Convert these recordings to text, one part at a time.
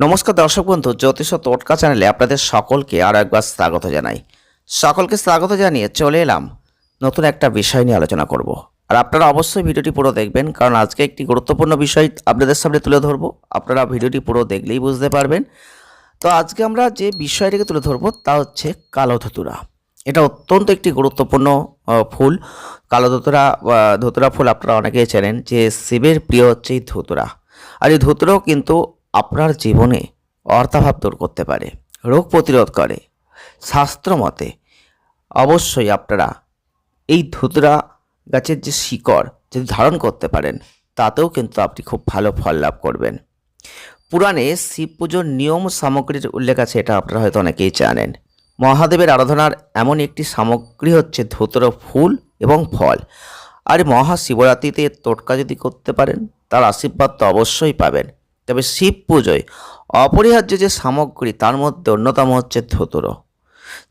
নমস্কার দর্শক বন্ধু, জ্যোতিষ ও টোটকা চ্যানেলে আপনাদের সকলকে আরও একবার স্বাগত জানাই। সকলকে স্বাগত জানিয়ে চলে এলাম নতুন একটা বিষয় নিয়ে আলোচনা করব। আর আপনারা অবশ্যই ভিডিওটি পুরো দেখবেন, কারণ আজকে একটি গুরুত্বপূর্ণ বিষয় আপনাদের সামনে তুলে ধরবো। আপনারা ভিডিওটি পুরো দেখলেই বুঝতে পারবেন। তো আজকে আমরা যে বিষয়টিকে তুলে ধরবো তা হচ্ছে কালো ধতুরা। এটা অত্যন্ত একটি গুরুত্বপূর্ণ ফুল। কালো ধতুরা ধতুরা ফুল আপনারা অনেকেই চেনেন, যে শিবের প্রিয় হচ্ছে এই ধতুরা। আর এই ধতুরাও কিন্তু আপনার জীবনে অর্থাভাব দূর করতে পারে, রোগ প্রতিরোধ করে। শাস্ত্র মতে অবশ্যই আপনারা এই ধুতরা গাছের যে শিকড় যদি ধারণ করতে পারেন, তাতেও কিন্তু আপনি খুব ভালো ফল লাভ করবেন। পুরাণে শিব পুজোর নিয়ম সামগ্রীর উল্লেখ আছে, এটা আপনারা হয়তো অনেকেই জানেন। মহাদেবের আরাধনার এমন একটি সামগ্রী হচ্ছে ধুতর ফুল এবং ফল। আর মহাশিবরাত্রিতে টোটকা যদি করতে পারেন, তার আশীর্বাদ তো অবশ্যই পাবেন। তবে শিব পুজোয় অপরিহার্য যে সামগ্রী, তার মধ্যে অন্যতম হচ্ছে ধুতুরো।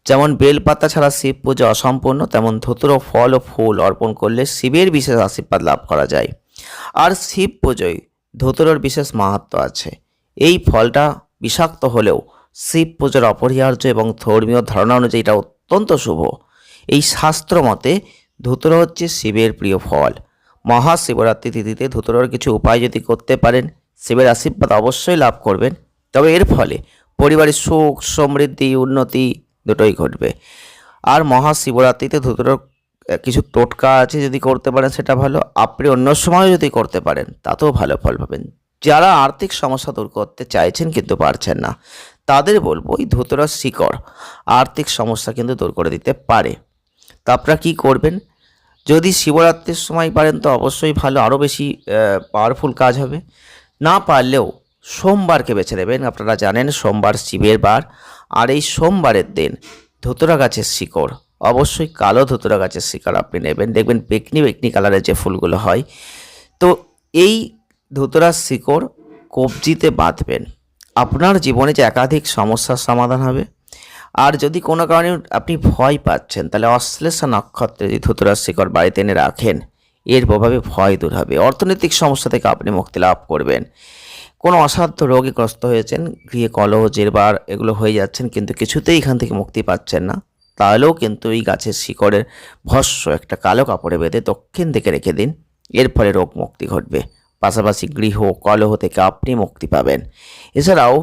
যেমন বেলপাতা ছাড়া শিব পুজো অসম্পূর্ণ, তেমন ধুতুরো, ফল ও ফুল অর্পণ করলে শিবের বিশেষ আশীর্বাদ লাভ করা যায়। আর শিব পুজোয় ধুতুরোর বিশেষ মাহাত্ম আছে। এই ফলটা বিষাক্ত হলেও শিব পুজোর অপরিহার্য এবং ধর্মীয় ধারণা অনুযায়ী এটা অত্যন্ত শুভ। এই শাস্ত্র মতে ধুতুরো হচ্ছে শিবের প্রিয় ফল। মহাশিবরাত্রি তিথিতে ধুতুরোর কিছু উপায় যদি করতে পারেন শিবের আশীর্বাদ অবশ্যই লাভ করবেন। তবে এর ফলে পরিবারের সুখ সমৃদ্ধি উন্নতি দুটোই ঘটবে। আর মহাশিবরাত্রিতে আহ, কিছু টোটকা আছে যদি করতে পারেন সেটা ভালো। আপনি অন্য সময় যদি করতে পারেন তাতেও ভালো ফল পাবেন। যারা আর্থিক সমস্যা দূর করতে চাইছেন কিন্তু পারছেন না তাদের বলব এই ধুতুরার শিকড় আর্থিক সমস্যা কিন্তু দূর করে দিতে পারে। তা আপনারা কী করবেন? যদি শিবরাত্রির সময় পারেন তো অবশ্যই ভালো আরও বেশি পাওয়ারফুল কাজ হবে। না পারলেও সোমবারকে বেছে নেবেন। আপনারা জানেন সোমবার শিবের বার। আর এই সোমবারের দিন ধুতুরা গাছের শিকড়, অবশ্যই কালো ধুতুরা গাছের শিকড় আপনি নেবেন। দেখবেন বেকনি বেকনি কালারের যে ফুলগুলো হয়। তো এই ধুতুরার শিকড় কবজিতে বাঁধবেন। আপনার জীবনে যে একাধিক সমস্যার সমাধান হবে। আর যদি কোনো কারণে আপনি ভয় পাচ্ছেন, তাহলে অশ্লেষা নক্ষত্রে যদি ধুতুরার শিকড় বাড়িতে এনে রাখেন এর প্রভাবে ভয় দূর হবে। অর্থনৈতিক সমস্যা থেকে আপনি মুক্তি লাভ করবেন। কোনো অসাধ্য রোগে গ্রস্ত হয়েছেন, গৃহে কলহ, জেরবার এগুলো হয়ে যাচ্ছেন, কিন্তু কিছুতেই এখান থেকে মুক্তি পাচ্ছেন না। তাহলেও কিন্তু এই গাছের শিকড়ের ভস্য একটা কালো কাপড়ে বেঁধে দক্ষিণ দিকে রেখে দিন। এর ফলে রোগ মুক্তি ঘটবে। পাশাপাশি গৃহ, কলহ থেকে আপনি মুক্তি পাবেন। এছাড়াও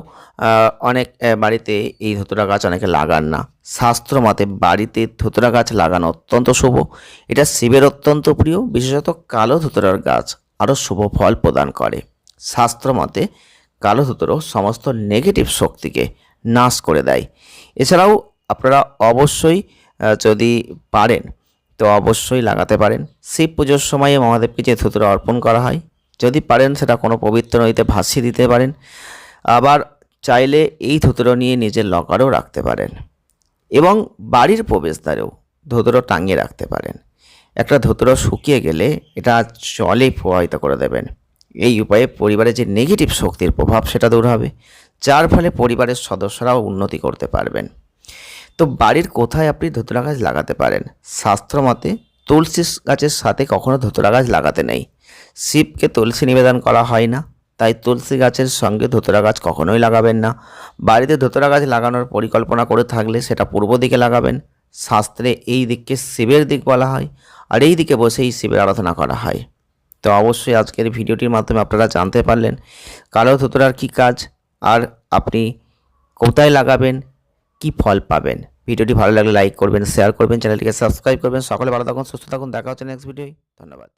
অনেক বাড়িতে এই ধুতুরা গাছ অনেকে লাগান না। শাস্ত্র মতে বাড়িতে ধুতুরা গাছ লাগানো অত্যন্ত শুভ। এটা শিবের অত্যন্ত প্রিয়, বিশেষত কালো ধুতুরার গাছ আরও শুভ ফল প্রদান করে। শাস্ত্র মতে কালো ধুতুরো সমস্ত নেগেটিভ শক্তিকে নাশ করে দেয়। এছাড়াও আপনারা অবশ্যই যদি পারেন, তো অবশ্যই লাগাতে পারেন। শিব পুজোর সময়ে মহাদেবকে যে ধুতুরা অর্পণ করা হয় যদি পারেন সেটা কোনো পবিত্র নদীতে ভাসিয়ে দিতে পারেন। আবার চাইলে এই ধুতুরো নিয়ে নিজের লকারও রাখতে পারেন এবং বাড়ির প্রবেশদ্বারেও ধুতুরো টাঙিয়ে রাখতে পারেন। একটা ধুতুরো শুকিয়ে গেলে এটা জলে প্রবাহিত করে দেবেন। এই উপায়ে পরিবারের যে নেগেটিভ শক্তির প্রভাব সেটা দূর হবে, যার ফলে পরিবারের সদস্যরাও উন্নতি করতে পারবেন। তো বাড়ির কোথায় আপনি ধুতুরা গাছ লাগাতে পারেন? শাস্ত্র মতে তুলসী গাছের সাথে কখনো ধুতুরা গাছ লাগাতে নেই। শিবকে তুলসী নিবেদন করা হয় না। তাই তুলসী গাছের সঙ্গে ধুতুরা গাছ কখনোই লাগাবেন না। বাড়িতে ধুতুরা গাছ লাগানোর পরিকল্পনা করে থাকলে সেটা পূর্ব দিকে লাগাবেন। শাস্ত্রে এই দিককে শিবের দিক বলা হয়, আর এই দিকে বসেই শিবের আরাধনা করা হয়। তো অবশ্যই আজকের ভিডিওটির মাধ্যমে আপনারা জানতে পারলেন কালো ধুতুরার কী কাজ, আর আপনি কোথায় লাগাবেন, কি ফল পাবেন। ভিডিওটি ভালো লাগলে লাইক করবেন, শেয়ার করবেন, চ্যানেলটিকে সাবস্ক্রাইব করবেন। সকলে ভালো থাকুন, সুস্থ থাকুন। দেখা হচ্ছে নেক্সট ভিডিওয় ধন্যবাদ।